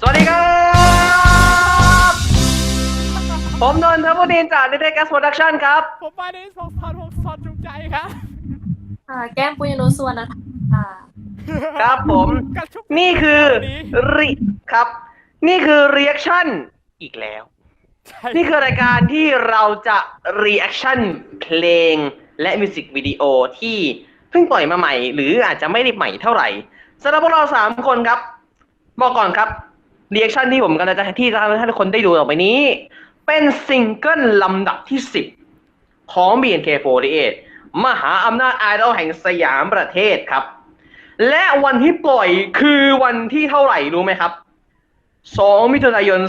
สวัสดีครับ ผมนนทบุรีจากนิเทศแกสโปรดักชั่นครับ ผมมาในสองพันหกสอนจุงใจครับค่ะแก้มปุญญนุสวนนะคะค่ะครับผมกระชุบนี่คือนี้ริครับ นี่คือ reaction อีกแล้วใช่นี่คือรายการที่เราจะ reaction เพลงและมิวสิกวิดีโอที่เพิ่งปล่อยมาใหม่ หรืออาจจะไม่ได้ใหม่เท่าไหร่สำหรับพวกเราสามคนครับ บอกก่อนครับ reaction ที่ผมกำลังจะที่จะทำให้ทุกคนได้ดูต่อไปนี้ เป็นซิงเกิลลำดับที่ 10 ของ BNK48 มหาอำนาจไอดอลแห่งสยามประเทศครับ และวันที่ปล่อยคือวันที่เท่าไหร่รู้ไหมครับ 2 มิถุนายน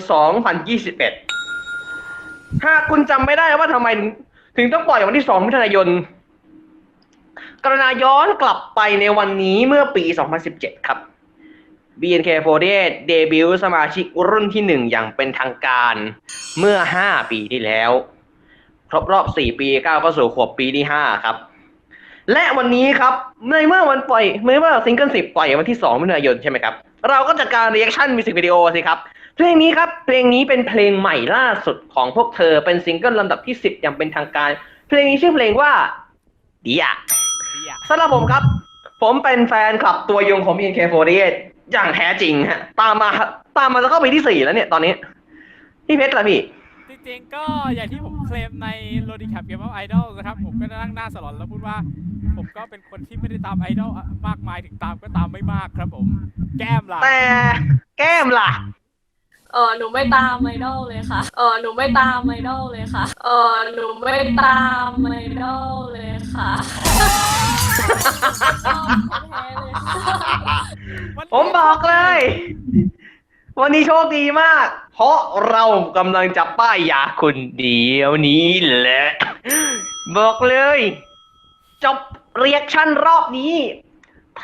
2021 หากคุณจำไม่ได้ว่าทำไมถึงถึงต้องปล่อยวันที่ 2 มิถุนายน กรณาย้อนกลับไปในวันนี้เมื่อปี 2017 ครับ BNK48 เดบิวต์สมาชิกรุ่นที่หนึ่งอย่างเป็นทางการ เมื่อ 5 ปีที่แล้ว ครบรอบ 4 ปีก้าวเข้าสู่ขวบปีที่ 5 ครับ และวันนี้ครับในเมื่อวันปล่อยเมื่อว่าซิงเกิล10ปล่อยวันที่2มิถุนายนใช่ไหมครับ เราก็จัดการรีแอคชั่นมิวสิกวิดีโอสิครับ เพลงนี้ครับ เพลงนี้เป็นเพลงใหม่ล่าสุดของพวกเธอเป็นซิงเกิลลำดับที่ 10 อย่างเป็นทางการ เพลงนี้ชื่อเพลงว่าดีอะดีอะสำหรับผมครับ ผมเป็นแฟนคลับตัวยงของ BNK48 อย่างแท้จริงฮะ ตามมาตามมาจะเข้าไปที่สี่แล้วเนี่ยตอนนี้ พี่เพชรล่ะพี่ จริงๆก็อย่างที่ผมเคลมในโรดิแคปเกม of ไอดอลนะครับ ผมก็นั่งหน้าสลอนแล้วพูดว่า ผมก็เป็นคนที่ไม่ได้ตามไอดอลมากมายถึงตามก็ตามไม่มากครับผม แก้มล่ะแต่แก้มล่ะ เออหนูไม่ตามไอดอลเลยค่ะ เออหนูไม่ตามไอดอลเลยค่ะ เออหนูไม่ตามไอดอลเลยค่ะ ผมบอกเลย วันนี้โชคดีมาก เพราะเรากำลังจะป้ายยาคนเดียวนี้แหละ บอกเลย จบเรียกชั่นรอบนี้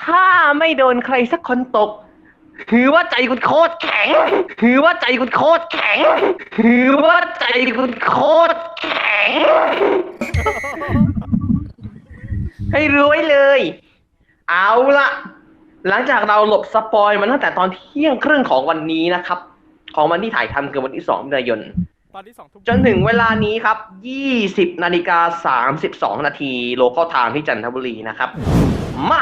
ถ้าไม่โดนใครสักคนตก ถือว่าใจคุณโคตรแข็ง ถือว่าใจคุณโคตรแข็ง ถือว่าใจคุณโคตรแข็ง ให้รู้ไว้เลย เอาละ หลังจากเราหลบสปอยมาตั้งแต่ตอนเที่ยงครึ่งของวันนี้นะครับ ของวันที่ถ่ายทำคือวันที่2มิถุนายนตอนที่สองทุ่มจนถึงเวลานี้ครับ20นาฬิกา32นาทีโลเคอลไทม์ที่จันทบุรีนะครับ มา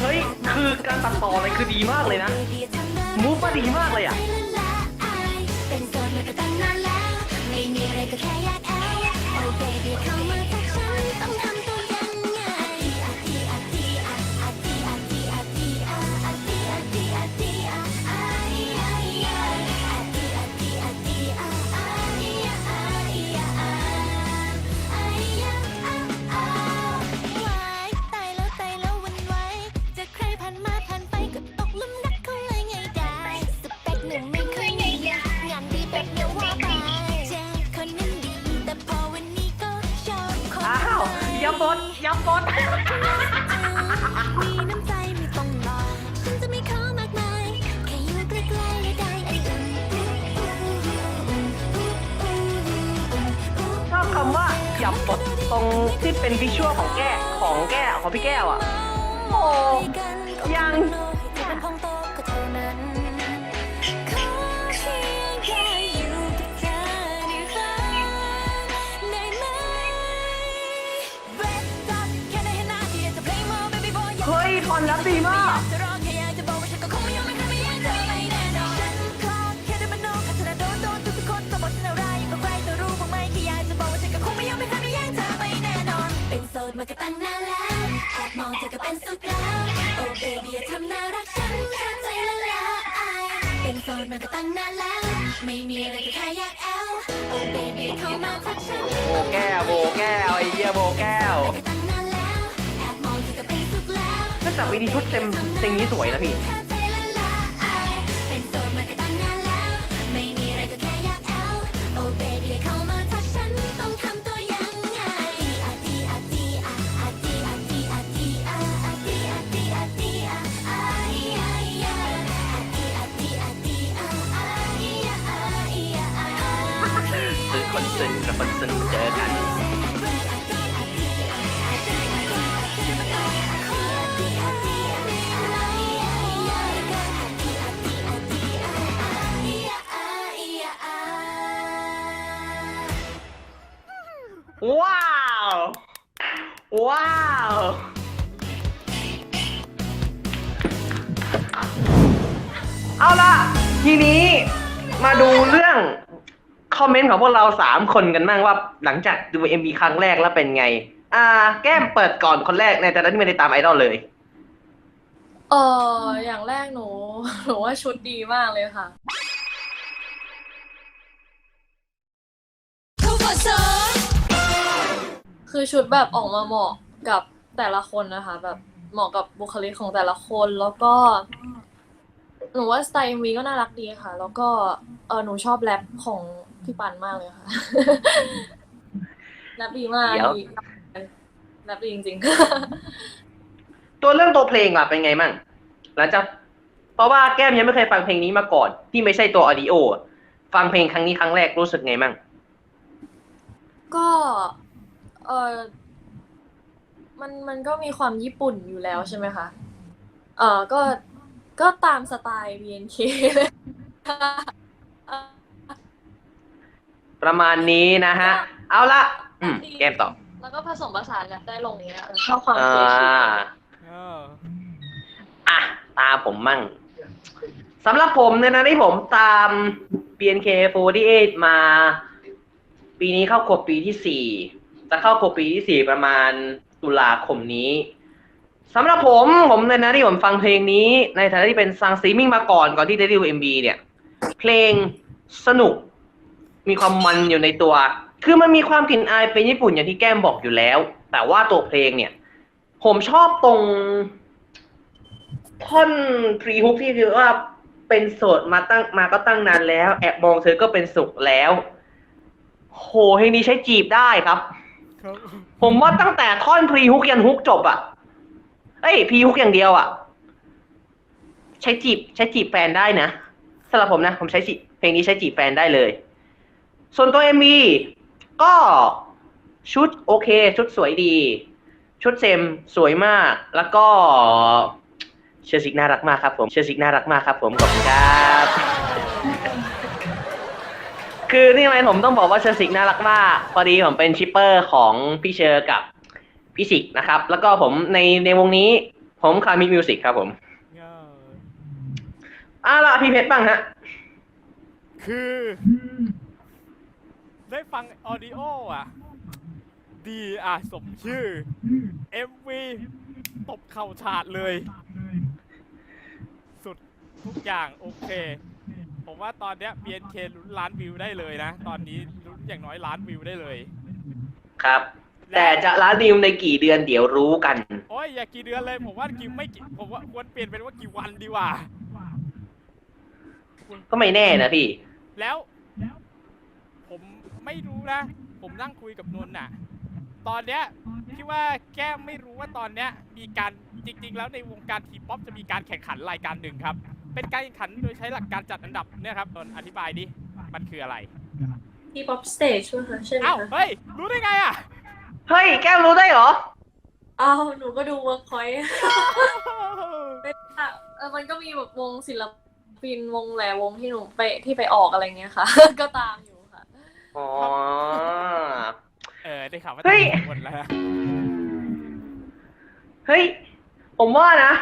เฮ้ย คือการตัดต่ออะไรคือดีมากเลยนะ มูฟมาดีมากเลยอะเป็นโสดมาก็ตั้งนานแล้ว ไม่มีอะไรก็แค่อยากแอลโอ้เบบี้เข้ามา กมายแค่อยู่ใกล้ๆและได้ไออุ่นชอบคำว่าอย่าบดตรงที่เป็นวิชวลของแก้ของแก้วของพี่แก้วอะ โอ้ยัง ดีมากจะแค่จะบอกว่าฉันก็คงไม่ยอมไม่เคยไม่แย่งเธอไม่แน่นอนฉันคลอดแค่ได้มโนกับเธอนะโดนโดนทุกๆคนต้องบอกฉันอะไรก็ใครจะรู้บ้างไหมแค่จะบอกว่าฉันก็คงไม่ยอมไม่เคยไม่แย่งเธอไม่แน่นอนเป็นโสดมาก็ตั้งนานแล้วแอบมองเธอก็เป็นสุขแล้วโอ้เบบี้อย่าทำน่ารักฉันแค่ใจละลายเป็นโสดมาก็ตั้งนานแล้ว ไม่มีอะไรก็แค่อยากแอลโอ้เบบี้เข้ามาทักฉันโบแก้วโบแก้วไอ้เหี้ยโบแก้ว แล้วถ้าจับวิดีชุดเต็มเต็งนี้สวยนะพี่เป็นโสดมาก็ตั้งนานแล้ว ว้าว เอาล่ะ ทีนี้มาดูเรื่องคอมเมนต์ของพวกเราสามคนกันบ้างว่าหลังจากดู MV ครั้งแรกแล้วเป็นไง อ่า แก้มเปิดก่อนคนแรกในแต่ละที่ไม่ได้ตามไอดอลเลย เอออย่างแรกหนูหนูว่าชุดดีมากเลยค่ะคื อชุดแบบออกมาเหมาะกับแต่ละคนนะคะ แบบเหมาะกับบุคลิกของแต่ละคนแล้วก็ หนูว่าสไตล์ MV ก็น่ารักดีค่ะ แล้วก็เออหนูชอบแรปของพี่ปันมากเลยค่ะแรปดีมากเดี๋ยว ดีแรปดีจริงตัวเรื่องตัวเพลงล่ะเป็นไงมั่งหลังจากเพราะว่าแก้มยังไม่เคยฟังเพลงนี้มาก่อน ที่ไม่ใช่ตัวออดิโอฟังเพลงครั้งนี้ครั้งแรกรู้สึกไงมั่ง ๆ ก็ เออมันมันก็มีความญี่ปุ่นอยู่แล้วใช่ไหมคะ เออก็ก็ตามสไตล์ BNK เลยประมาณนี้นะฮะ เอาละอืมแก้มต่อ แล้วก็ผสมผสานกันได้ลงเนี้ยเออชอบความอ่ครีเอทีฟาเอออะ ตามผมมั่งสำหรับผมเนี่ยนะที่ผมตาม BNK48 มา ปีนี้เข้าขวบปีที่สี่ จะเข้าขวบปีที่สี่ประมาณตุลาคมนี้สำหรับผมผมเนี่ยนะที่ผมฟังเพลงนี้ ในฐานะที่เป็นซังซีมิ่งมาก่อนก่อนที่จะได้ดู MV เนี่ย เพลงสนุกมีความมันอยู่ในตัว คือมันมีความกลิ่นอายเป็นญี่ปุ่นอย่างที่แก้มบอกอยู่แล้ว แต่ว่าตัวเพลงเนี่ย ผมชอบตรงท่อนพรีฮุกที่คือว่าเป็นโสดมาตั้งมาก็ตั้งนานแล้ว แอบมองเธอก็เป็นสุขแล้ว โหเพลงนี้ใช้จีบได้ครับ ครับผมว่าตั้งแต่ท่อนพรีฮุกยันฮุกจบอะเอ้ยพรีฮุกอย่างเดียวอะใช้จีบใช้จีบแฟนได้นะสำหรับผมนะ ผมใช้จีบเพลงนี้ใช้จีบแฟนได้เลย ส่วนตัวเอ็มีก็ชุดโอเค ชุดสวยดี ชุดเซมสวยมาก แล้วก็เชอร์ซิกน่ารักมากครับผมเชอร์ซิกน่ารักมากครับผมขอบคุณครับ คือนี่ทำไมผมต้องบอกว่าเชอร์ซิกน่ารักมากพอดีผมเป็นชิปเปอร์ของพี่เชอร์กับพี่สิกนะครับ แล้วก็ผมในในวงนี้ ผมคามิมิวสิกครับผมเอออ่าล่ะพี่เพชรบ้างฮะ คือ ได้ฟังออดิโออะ ดีอะ สมชื่อ MV ตบเข่าฉาดเลย สุดทุกอย่างโอเค ผมว่าตอนเนี้ย BNK ลุ้นล้านวิวได้เลยนะ ตอนนี้ลุ้นอย่างน้อยล้านวิวได้เลยครับ แต่จะล้านวิวในกี่เดือนเดี๋ยวรู้กัน โอ้ยอย่ากี่เดือนเลยผมว่ากี่ไม่กี่ผมว่าควรเปลี่ยนเป็นว่ากี่วันดีกว่า ก็ไม่แน่นะพี่ แล้วผมไม่รู้นะ ผมนั่งคุยกับนนท์น่ะ ตอนเนี้ยที่ว่าแก้มไม่รู้ว่าตอนเนี้ย มีการจริง ๆ แล้วในวงการทีป๊อปจะมีการแข่งขันรายการหนึ่งครับ เป็นการแข่งขันโดยใช้หลักการจัดอันดับเนี่ยครับนนท์อธิบายดิ มันคืออะไรที่ป๊อปสเตจใช่ไหมคะใช่ไหมอ้าวคะเฮ้ย รู้ได้ไงอะ เฮ้ย แก้วรู้ได้เหรอ อ้าวหนูก็ดูเวิร์กพอยต์เป็นอะเออมันก็มีแบบวงศิลปินวงแหลวงที่หนูไปที่ไปออกอะไรเงี้ยค่ะ ก็ตามอยู่ค่ะ อ๋อ เออ ได้ข่าวว่าเฮ้ย หมดแล้วนะเฮ้ย ผมว่านะ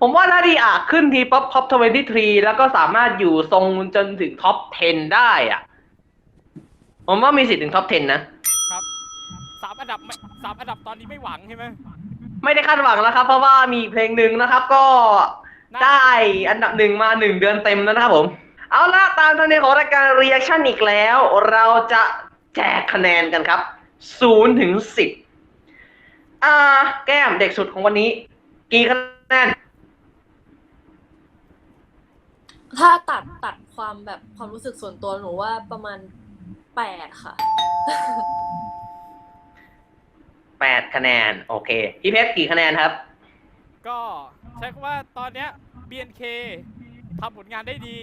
ผมว่าถ้าดีอาขึ้นทีป๊อปท็อปทเวนตี้ทรีแล้วก็สามารถอยู่ทรงจนถึงท็อป 10 ได้อะผมว่ามีสิทธิ์ถึงท็อป 10 นะ ครับสามอันดับไม่สามอันดับตอนนี้ไม่หวังใช่ไหมไม่ได้คาดหวังแล้วครับ เพราะว่ามีเพลงหนึ่งนะครับ ก็น่าได้อันดับหนึ่งมาหนึ่งเดือนเต็มแล้วนะครับผม เอาละตามธรรมเนียมของรายการ reaction อีกแล้ว เราจะแจกคะแนนกันครับศูนย์ถึงสิบอ่า แก้มเด็กสุดของวันนี้ กี่คะแนน ถ้าตัดตัดความแบบความรู้สึกส่วนตัวหนูว่าประมาณแปดค่ะ แปดคะแนน โอเค พี่เพชรกี่คะแนนครับ ก็ใช้คำว่าตอนเนี้ย BNK ทำผลงานได้ดี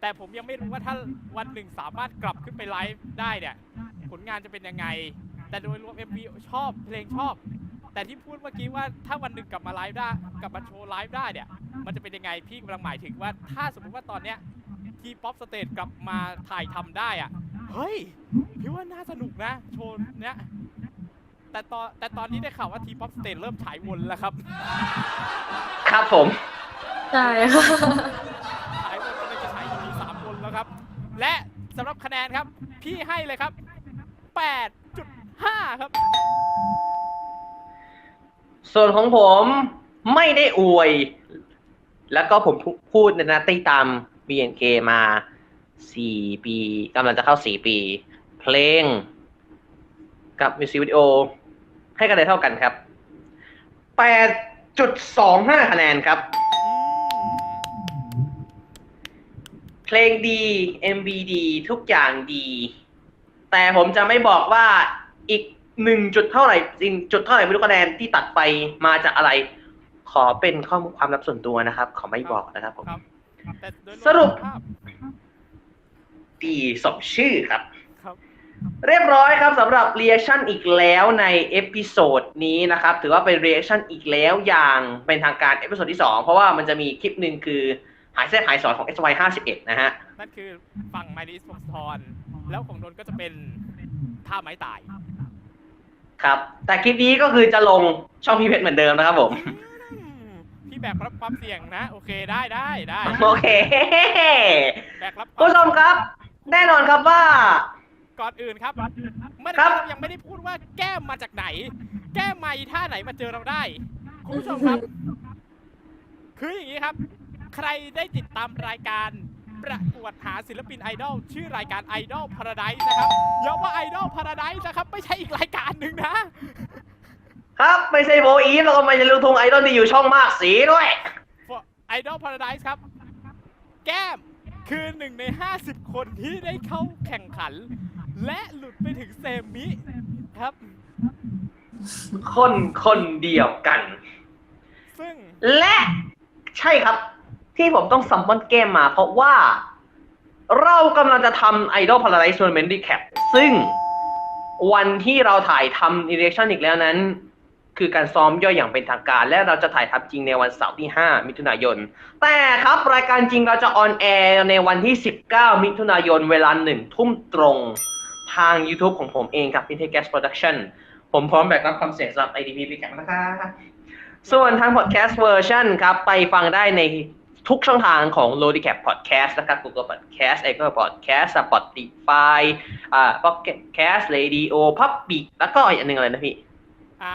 แต่ผมยังไม่รู้ว่าถ้าวันหนึ่งสามารถกลับขึ้นไปไลฟ์ได้เนี่ย ผลงานจะเป็นยังไง แต่โดยรวม MV ชอบเพลงชอบ แต่ที่พูดเมื่อกี้ว่าถ้าวันหนึ่งกลับมาไลฟ์ได้กลับมาโชว์ไลฟ์ได้เนี่ย มันจะเป็นยังไงพี่กำลังหมายถึงว่า ถ้าสมมติว่าตอนเนี้ยทีป๊อปสเตจกลับมาถ่ายทำได้อะ เฮ้ย พี่ว่าน่าสนุกนะ โชว์เนี้ยแต่ตอนแต่ตอนนี้ได้ข่าวว่าทีป๊อปสเตจเริ่มฉายวนแล้วครับครับผม ใช่ค่ะฉายวนกำลังจะฉาย EP สามวนแล้วครับ และสำหรับคะแนนครับ พี่ให้เลยครับ 8.5 ครับ ส่วนของผมไม่ได้อวย แล้วก็ผมพูดในนาตีตาม BNK มาสี่ปีกำลังจะเข้าสี่ปี เพลง กับมิวสิกวิดีโอ ให้คะแนนเท่ากันครับแปดจุดสองห้าคะแนนครับ เพลงดี MV ดี ทุกอย่างดี แต่ผมจะไม่บอกว่าอีก หนึ่งจุดเท่าไหร่จริงจุดเท่าไหร่ไม่รู้คะแนนที่ตัดไปมาจากอะไร ขอเป็นข้อมูลความลับส่วนตัวนะครับ ขอไม่บอกนะครับผมครับแต่โดยวมสรุปภาพดีสมชื่อครับครับ เรียบร้อยครับสำหรับ reaction อีกแล้วในเอพิโซดนี้นะครับ ถือว่าเป็น reaction อีกแล้วอย่างเป็นทางการเอพิโซดที่ 2 เพราะว่ามันจะมีคลิปหนึ่งคือหายแซ่บหายสอนของ SY 51นะฮะ นั่นคือฝั่งไมดิสพงศธรแล้วของนนท์ก็จะเป็นท่าไม้ตาย ครับ แต่คลิปนี้ก็คือจะลงช่องพี่เพชรเหมือนเดิมนะครับผมอืมพี่แบกรับความเสี่ยงนะ โอเคได้ได้ได้โอเคแบกรับวาผู้ชมครับ แน่นอนครับว่า ก่อนอื่นครับเมื่อครักี้บ เรายังไม่ได้พูดว่าแก้มมาจากไหน แก้มมาอีท่าไหนมาเจอเราได้คุณผู้ชมครับ คืออย่างนี้ครับ ใครได้ติดตามรายการ ประกวดหาศิลปินไอดอลชื่อรายการ Idol Paradise นะครับย้ำว่า Idol Paradise นะครับ ไม่ใช่อีกรายการหนึ่งนะ ครับ ไม่ใช่โบอีฟแล้วก็ไม่ใช่ลูกทุ่งไอดอลที่อยู่ช่องมากสีด้วย Idol Paradise ครับ แก้มคือหนึ่งใน 50 คนที่ได้เข้าแข่งขัน และหลุดไปถึงเซมิครับ คนคนเดียวกัน ซึ่งและใช่ครับ ที่ผมต้องซัมมอนเกมมา เพราะว่าเรากำลังจะทำ Idol Paradise Tournament Recap ซึ่งวันที่เราถ่ายทำ Election อีกแล้วนั้น คือการซ้อมย่อยอย่างเป็นทางการ และเราจะถ่ายทำจริงในวันเสาร์ที่ 5 มิถุนายน แต่ครับรายการจริงเราจะออนแอร์ในวันที่ 19 มิถุนายนเวลาหนึ่งทุ่มตรงทาง YouTube ของผมเองครับ Vintage Gas Production ผมพร้อมแบกรับความเสี่ยงสำหรับ IDP Recap นะครับส่วนทาง podcast version ครับไปฟังได้ใน ทุกช่องทางของ l o d i c a p Podcast นะครับ Google Podcast Anchor Podcast Spotify อ่า Pocket Cast Radio Public แล้วก็อีกอันหนึ่งอะไรนะพี่ อ่า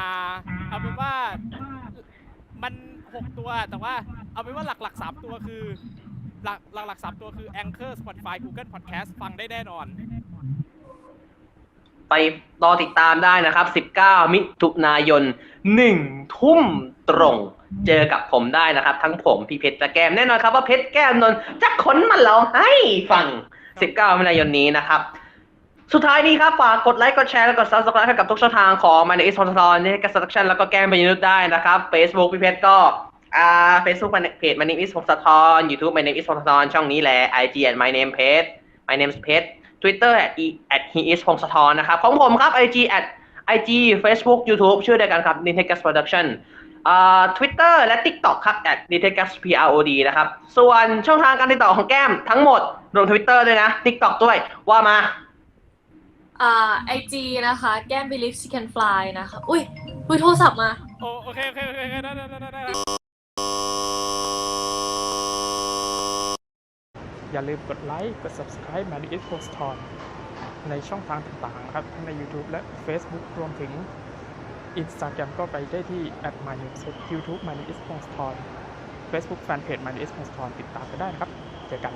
เอาเป็นว่ามัน6ตัวแต่ว่าเอาเป็นว่าหลักๆ3ตัวคือ หลักหลักๆ3ตัวคือ Anchor Spotify Google Podcast ฟังได้แน่นอน ไปรอติดตามได้นะครับ 19 มิถุนายน1ทุ่มตรง เจอกับผมได้นะครับ ทั้งผมพี่เพชรและแก้มแน่นอนครับว่าเพชรแก้มนนจะขนมันเราให้ฟัง 19มิถุนายนนี้นะครับ สุดท้ายนี้ครับฝากกดไลค์กดแชร์และกด subscribe ให้กับทุกช่องทางของ My Name is p o n s o n นี่กับ Seduction แล้วก็แก้มไปยุทธได้นะครับ Facebook พี่เพชรก็อ่า Facebook เพจ My Name is p o n s o n YouTube My Name is p o n s o n ช่องนี้แหละ IG at My Name เพจ My Name is เพจ Twitter at e at he is พงศธรนะครับของผมครับ IG at IG Facebook YouTube ชื่อเดียวกันครับ n i n t e g a s Production อ่า Twitter และ TikTok ครับ at n i n t e g a s PROD นะครับ ส่วนช่องทางการติดต่อของแก้มทั้งหมด รวม Twitter ด้วยนะ TikTok ด้วย ว่ามาอ่าไอจีนะคะ แก้ม believe she can fly นะคะ อุ้ยอุ้ยโทรศัพท์มา โอโอเคโอเคโอเคได้ได้ได้ได้อย่าลืมกดไลค์ กด subscribe มาดิ Post t o n ในช่องทางต่างๆครับ ทั้งใน YouTube และ Facebook รวมถึง Instagram ก็ไปได้ที่ at m y n e w s YouTube m y n e w s Post o n Facebook Fanpage m y n e w s Post t o n ติดตามกันได้นะครับ เจอกัน